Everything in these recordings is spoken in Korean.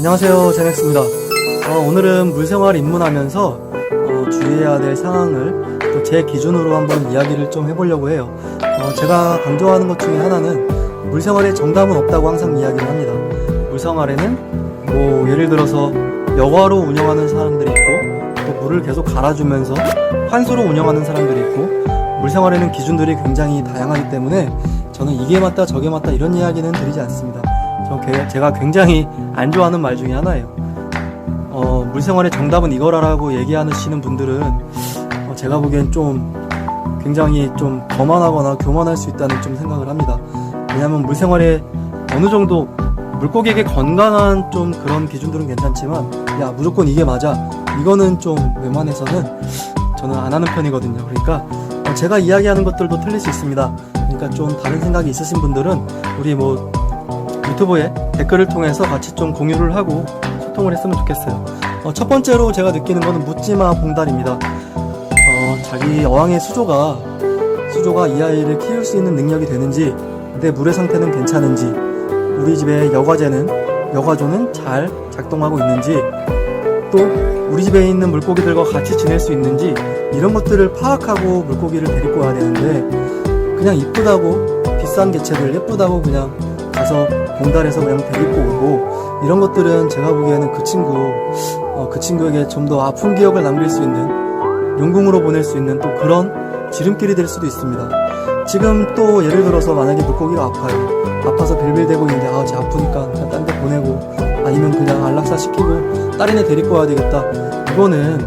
안녕하세요. 제넥스입니다. 어, 오늘은 물생활 입문하면서 어, 주의해야 될 상황을 또 제 기준으로 한번 이야기를 좀 해보려고 해요. 어, 제가 강조하는 것 중에 하나는 물생활에 정답은 없다고 항상 이야기를 합니다. 물생활에는 뭐 예를 들어서 여과로 운영하는 사람들이 있고 또 물을 계속 갈아주면서 환수로 운영하는 사람들이 있고 물생활에는 기준들이 굉장히 다양하기 때문에 저는 이게 맞다 저게 맞다 이런 이야기는 드리지 않습니다 저 게- 제가 굉장히 안 좋아하는 말 중에 하나예요. 어, 물생활의 정답은 이거라라고 얘기하시는 분들은 어, 제가 보기엔 좀 굉장히 좀 거만하거나 교만할 수 있다는 좀 생각을 합니다. 왜냐하면 물생활에 어느 정도 물고기에게 건강한 좀 그런 기준들은 괜찮지만 야 무조건 이게 맞아 이거는 좀 웬만해서는 저는 안 하는 편이거든요. 그러니까 어, 제가 이야기하는 것들도 틀릴 수 있습니다. 그러니까 좀 다른 생각이 있으신 분들은 우리 뭐 유튜브에 댓글을 통해서 같이 좀 공유를 하고 소통을 했으면 좋겠어요. 어, 첫 번째로 제가 느끼는 거는 묻지마 봉달입니다. 어, 자기 어항의 수조가 수조가 이 아이를 키울 수 있는 능력이 되는지 내 물의 상태는 괜찮은지 우리 집의 여과제는 여과조는 잘 작동하고 있는지 또 우리 집에 있는 물고기들과 같이 지낼 수 있는지 이런 것들을 파악하고 물고기를 데리고 와야 되는데 그냥 이쁘다고 비싼 개체들 예쁘다고 그냥 가서 봉달에서 그냥 데리고 오고 이런 것들은 제가 보기에는 그 친구 어, 그 친구에게 좀 더 아픈 기억을 남길 수 있는 용궁으로 보낼 수 있는 또 그런 지름길이 될 수도 있습니다. 지금 또 예를 들어서 만약에 물고기가 아파요. 아파서 빌빌대고 있는데 아, 쟤 아프니까 그냥 딴 데 보내고 아니면 그냥 안락사 시키고 다른 애 데리고 와야 되겠다. 이거는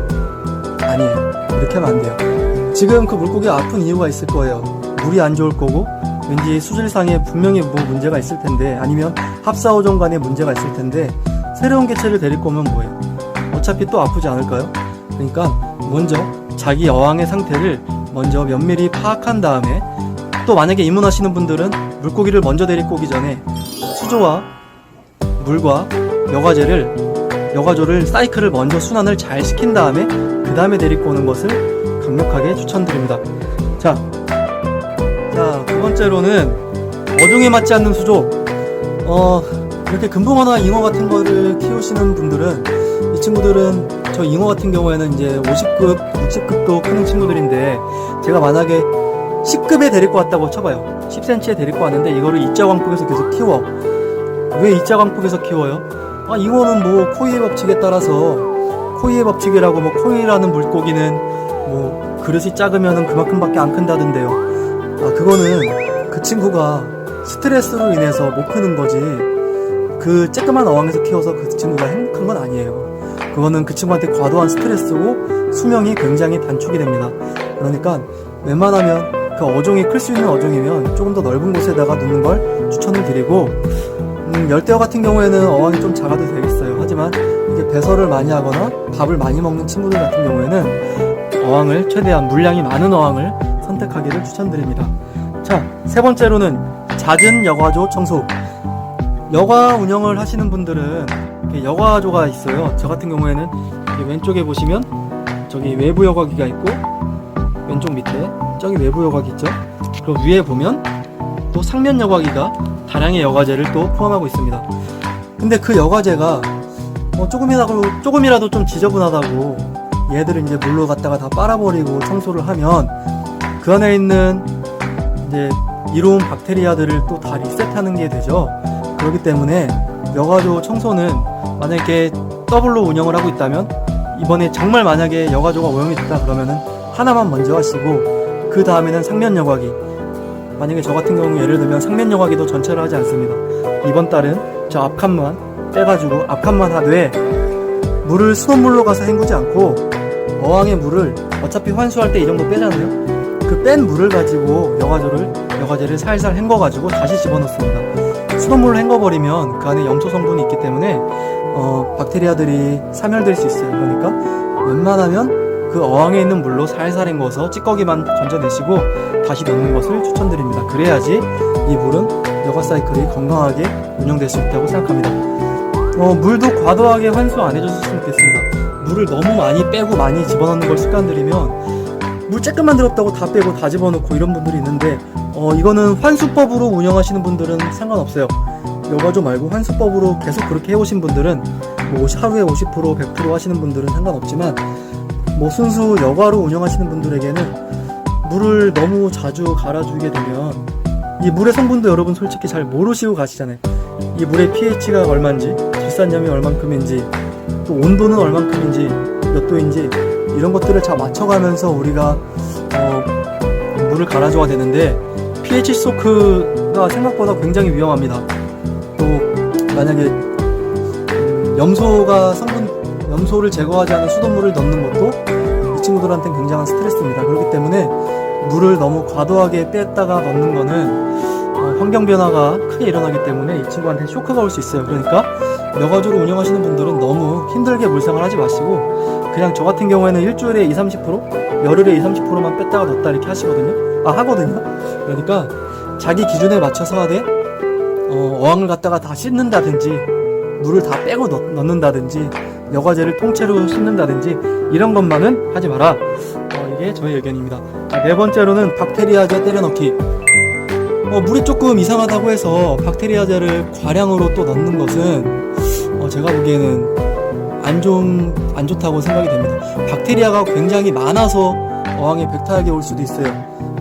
아니에요. 이렇게 하면 안 돼요. 지금 그 물고기가 아픈 이유가 있을 거예요. 물이 안 좋을 거고 왠지 수질상에 분명히 뭐 문제가 있을 텐데 아니면 합사호종 간에 문제가 있을 텐데 새로운 개체를 데리고 오면 뭐예요? 어차피 또 아프지 않을까요? 그러니까 먼저 자기 여왕의 상태를 먼저 면밀히 파악한 다음에 또 만약에 입문하시는 분들은 물고기를 먼저 데리고 오기 전에 수조와 물과 여과제를 여과조를 사이클을 먼저 순환을 잘 시킨 다음에 그 다음에 데리고 오는 것을 강력하게 추천드립니다. 자, 번째로는 어종에 맞지 않는 수조. 어, 이렇게 금붕어나 잉어 같은 거를 키우시는 분들은 이 친구들은 저 잉어 같은 경우에는 이제 50급, 60급도 크는 친구들인데 제가 만약에 10급에 데리고 왔다고 쳐봐요. 10cm에 데리고 왔는데 이거를 이자 광폭에서 계속 키워. 왜 이자 광폭에서 키워요? 아, 잉어는 뭐 코이의 법칙에 따라서 코이의 법칙이라고 뭐 코이라는 물고기는 뭐 그릇이 작으면 그만큼밖에 안 큰다던데요. 아, 그거는 그 친구가 스트레스로 인해서 못 크는 거지. 그 쬐끄만 어항에서 키워서 그 친구가 행복한 건 아니에요. 그거는 그 친구한테 과도한 스트레스고 수명이 굉장히 단축이 됩니다. 그러니까 웬만하면 그 어종이 클 수 있는 어종이면 조금 더 넓은 곳에다가 놓는 걸 추천을 드리고 음, 열대어 같은 경우에는 어항이 좀 작아도 되겠어요. 하지만 이게 배설을 많이 하거나 밥을 많이 먹는 친구들 같은 경우에는 어항을 최대한 물량이 많은 어항을 선택하기를 추천드립니다. 자, 세 번째로는 잦은 여과조 청소. 여과 운영을 하시는 분들은 여과조가 있어요. 저 같은 경우에는 왼쪽에 보시면 저기 외부 여과기가 있고 왼쪽 밑에 저기 외부 여과기 있죠. 그리고 위에 보면 또 상면 여과기가 다량의 여과제를 또 포함하고 있습니다. 근데 그 여과제가 어, 조금이라도 조금이라도 좀 지저분하다고 얘들을 이제 물로 갖다가 다 빨아버리고 청소를 하면 그 안에 있는 이제 이로운 박테리아들을 또 다 리셋하는 게 되죠. 그렇기 때문에 여가조 청소는 만약에 더블로 운영을 하고 있다면 이번에 정말 만약에 여가조가 오염이 됐다 그러면은 하나만 먼저 하시고 그 다음에는 상면 여과기 만약에 저 같은 경우 예를 들면 상면 여과기도 전체를 하지 않습니다. 이번 달은 저 앞칸만 빼가지고 앞칸만 하되 물을 수돗물로 가서 헹구지 않고 어항의 물을 어차피 환수할 때 이 정도 빼잖아요. 그 뺀 물을 가지고 여과조를 여과제를 살살 헹궈 가지고 다시 집어넣습니다. 수돗물로 헹궈 버리면 그 안에 염소 성분이 있기 때문에 어, 박테리아들이 사멸될 수 있어요. 그러니까 웬만하면 그 어항에 있는 물로 살살 헹궈서 찌꺼기만 건져내시고 다시 넣는 것을 추천드립니다. 그래야지 이 물은 여과 사이클이 건강하게 운영될 수 있다고 생각합니다. 어, 물도 과도하게 환수 안 해줬으면 좋겠습니다. 물을 너무 많이 빼고 많이 집어넣는 걸 습관들이면 물 조금만 들었다고 다 빼고 다 집어넣고 이런 분들이 있는데 어, 이거는 환수법으로 운영하시는 분들은 상관없어요. 여가조 말고 환수법으로 계속 그렇게 해오신 분들은 뭐 하루에 50% 100% 하시는 분들은 상관없지만 뭐 순수 여가로 운영하시는 분들에게는 물을 너무 자주 갈아주게 되면 이 물의 성분도 여러분 솔직히 잘 모르시고 가시잖아요. 이 물의 pH가 얼마인지, 질산염이 얼만큼인지, 또 온도는 얼만큼인지, 몇 도인지 이런 것들을 잘 맞춰가면서 우리가 어, 물을 갈아줘야 되는데 pH 소크가 생각보다 굉장히 위험합니다. 또 만약에 음, 염소가 성분 염소를 제거하지 않은 수돗물을 넣는 것도 이 친구들한테는 굉장한 스트레스입니다. 그렇기 때문에 물을 너무 과도하게 뺐다가 넣는 거는 어, 환경 변화가 크게 일어나기 때문에 이 친구한테 쇼크가 올 수 있어요. 그러니까 여가주로 운영하시는 분들은 너무 힘들게 물생활 하지 마시고 그냥 저 같은 경우에는 일주일에 2, 30% 열흘에 2, 30%만 뺐다가 넣었다 이렇게 하시거든요. 아 하거든요. 그러니까 자기 기준에 맞춰서 하되 어, 어항을 갖다가 다 씻는다든지 물을 다 빼고 넣, 넣는다든지 여과제를 통째로 씻는다든지 이런 것만은 하지 마라. 어, 이게 저의 의견입니다. 자, 네 번째로는 박테리아제 때려넣기. 어, 물이 조금 이상하다고 해서 박테리아제를 과량으로 또 넣는 것은 어, 제가 보기에는 안, 좋은, 안 좋다고 생각이 됩니다. 박테리아가 굉장히 많아서 어항에 백탁이 올 수도 있어요.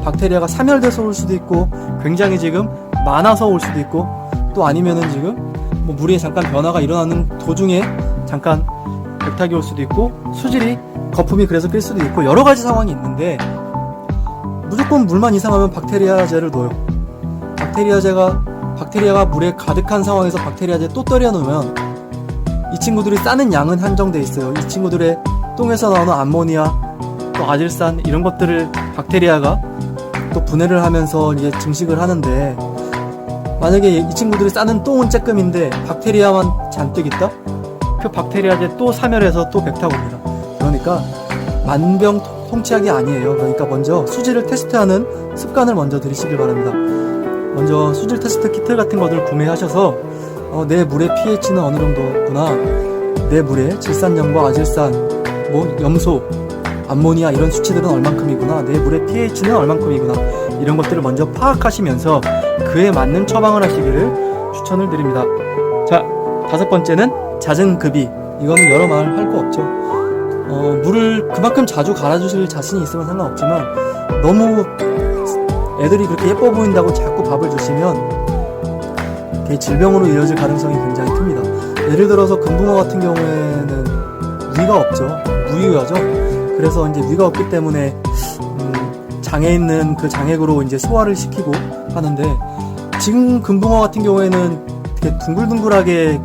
박테리아가 사멸돼서 올 수도 있고 굉장히 지금 많아서 올 수도 있고 또 아니면은 지금 뭐 물에 잠깐 변화가 일어나는 도중에 잠깐 백탁이 올 수도 있고 수질이 거품이 그래서 낄 수도 있고 여러 가지 상황이 있는데 무조건 물만 이상하면 박테리아제를 넣어요. 박테리아제가 박테리아가 물에 가득한 상황에서 박테리아제 또 떨여 놓으면 이 친구들이 싸는 양은 한정돼 있어요. 이 친구들의 똥에서 나오는 암모니아, 또 아질산 이런 것들을 박테리아가 또 분해를 하면서 이제 증식을 하는데 만약에 이 친구들이 싸는 똥은 쬐끔인데 박테리아만 잔뜩 있다? 그 박테리아제 또 사멸해서 또 백탁옵니다. 그러니까 만병통치약이 아니에요. 그러니까 먼저 수질을 테스트하는 습관을 먼저 들이시길 바랍니다. 먼저 수질 테스트 키트 같은 것들 구매하셔서 어, 내 물의 pH는 어느 정도구나, 내 물의 질산염과 아질산, 뭐 염소, 암모니아 이런 수치들은 얼만큼이구나, 내 물의 pH는 얼만큼이구나 이런 것들을 먼저 파악하시면서 그에 맞는 처방을 하시기를 추천을 드립니다. 자, 다섯 번째는 잦은 급이. 이거는 여러 말 할 거 없죠. 어, 물을 그만큼 자주 갈아주실 자신이 있으면 상관없지만 너무 애들이 그렇게 예뻐 보인다고 자꾸 밥을 주시면 그게 질병으로 이어질 가능성이 굉장히 큽니다. 예를 들어서 금붕어 같은 경우에는 위가 없죠. 무위가죠. 그래서 이제 위가 없기 때문에 음, 장에 있는 그 장액으로 이제 소화를 시키고 하는데 지금 금붕어 같은 경우에는 되게 둥글둥글하게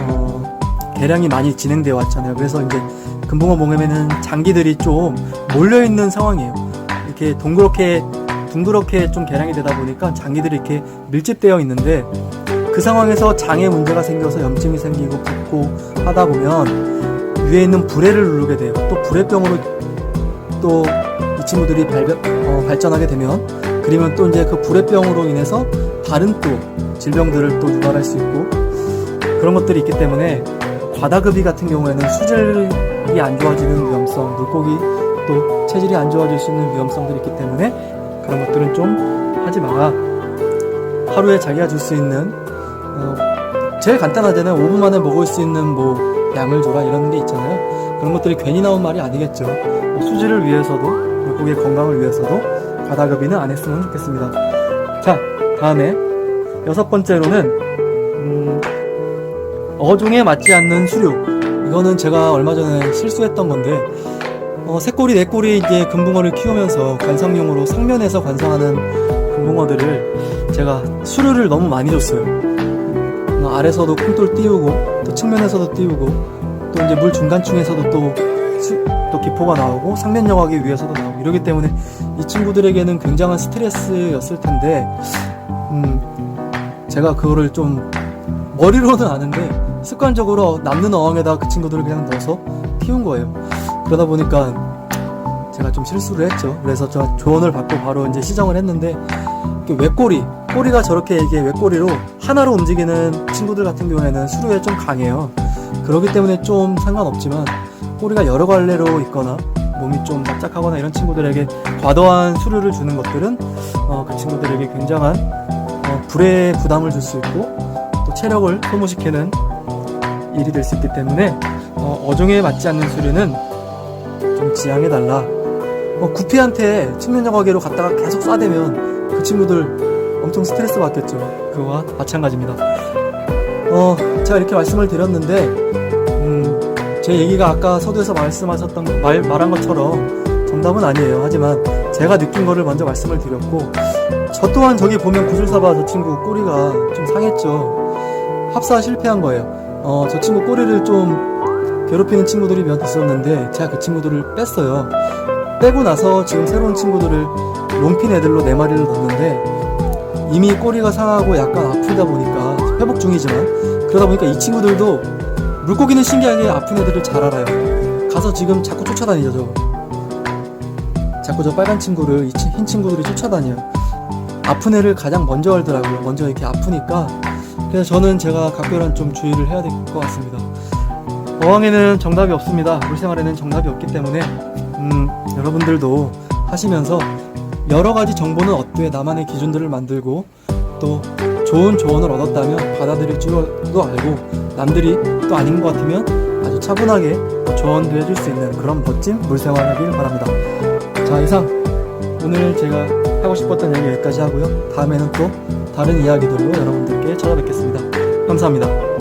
어, 개량이 많이 진행되어 왔잖아요. 그래서 이제 금붕어 몸에는 장기들이 좀 몰려 있는 상황이에요. 이렇게 동그랗게 둥그렇게 좀 개량이 되다 보니까 장기들이 이렇게 밀집되어 있는데 그 상황에서 장에 문제가 생겨서 염증이 생기고 붓고 하다 보면 위에 있는 불해를 누르게 돼요. 또 불해병으로 또 이 친구들이 발병, 어, 발전하게 되면 그러면 또 이제 그 불해병으로 인해서 다른 또 질병들을 또 유발할 수 있고 그런 것들이 있기 때문에 과다급이 같은 경우에는 수질이 안 좋아지는 위험성, 물고기 또 체질이 안 좋아질 수 있는 위험성들이 있기 때문에 그런 것들은 좀 하지 마라. 하루에 자기가 줄 수 있는 어, 제일 간단하잖아요. 5분 만에 먹을 수 있는 뭐 양을 줘라 이런 게 있잖아요. 그런 것들이 괜히 나온 말이 아니겠죠. 뭐 수질을 위해서도 물고기의 건강을 위해서도 과다급이는 안 했으면 좋겠습니다. 자, 다음에 여섯 번째로는 음, 어종에 맞지 않는 수류. 이거는 제가 얼마 전에 실수했던 건데 어, 세 꼬리 네 꼬리 이제 금붕어를 키우면서 관상용으로 상면에서 관상하는 금붕어들을 제가 수류를 너무 많이 줬어요. 어, 아래서도 콩돌 띄우고 또 측면에서도 띄우고 또 이제 물 중간층에서도 또, 수- 또 기포가 나오고 상면 여과기 위에서도 나오고 이러기 때문에 이 친구들에게는 굉장한 스트레스였을 텐데 음, 제가 그거를 좀 머리로는 아는데 습관적으로 남는 어항에다 그 친구들을 그냥 넣어서 키운 거예요. 그러다 보니까 제가 좀 실수를 했죠. 그래서 저 조언을 받고 바로 이제 시정을 했는데 외꼬리, 꼬리가 저렇게 이게 외꼬리로 하나로 움직이는 친구들 같은 경우에는 수류에 좀 강해요. 그렇기 때문에 좀 상관없지만 꼬리가 여러 갈래로 있거나 몸이 좀 납작하거나 이런 친구들에게 과도한 수류를 주는 것들은 어, 그 친구들에게 굉장한 어, 불의 부담을 줄 수 있고 또 체력을 소모시키는 일이 될 수 있기 때문에 어, 어종에 맞지 않는 수류는 좀 지양해달라. 어, 구피한테 측면 여과기로 갔다가 계속 쏴대면 그 친구들 엄청 스트레스 받겠죠. 그거와 마찬가지입니다. 어, 제가 이렇게 말씀을 드렸는데, 음, 제 얘기가 아까 서두에서 말씀하셨던, 말, 말한 것처럼 정답은 아니에요. 하지만 제가 느낀 거를 먼저 말씀을 드렸고, 저 또한 저기 보면 구슬사바 저 친구 꼬리가 좀 상했죠. 합사 실패한 거예요. 어, 저 친구 꼬리를 좀 괴롭히는 친구들이 몇 있었는데, 제가 그 친구들을 뺐어요. 빼고 나서 지금 새로운 친구들을 롬핀 애들로 네 마리를 넣었는데, 이미 꼬리가 상하고 약간 아프다 보니까 회복 중이지만 그러다 보니까 이 친구들도 물고기는 신기하게 아픈 애들을 잘 알아요. 가서 지금 자꾸 쫓아다니죠. 저. 자꾸 저 빨간 친구를 이 흰 친구들이 쫓아다녀요. 아픈 애를 가장 먼저 알더라고요. 먼저 이렇게 아프니까 그래서 저는 제가 각별한 좀 주의를 해야 될 것 같습니다. 어항에는 정답이 없습니다. 물생활에는 정답이 없기 때문에 음, 여러분들도 하시면서 여러 가지 정보는 얻되 나만의 기준들을 만들고 또 좋은 조언을 얻었다면 받아들일 줄도 알고 남들이 또 아닌 것 같으면 아주 차분하게 조언도 해줄 수 있는 그런 멋진 물생활 하길 바랍니다. 자 이상 오늘 제가 하고 싶었던 얘기 여기까지 하고요. 다음에는 또 다른 이야기들로 여러분들께 찾아뵙겠습니다. 감사합니다.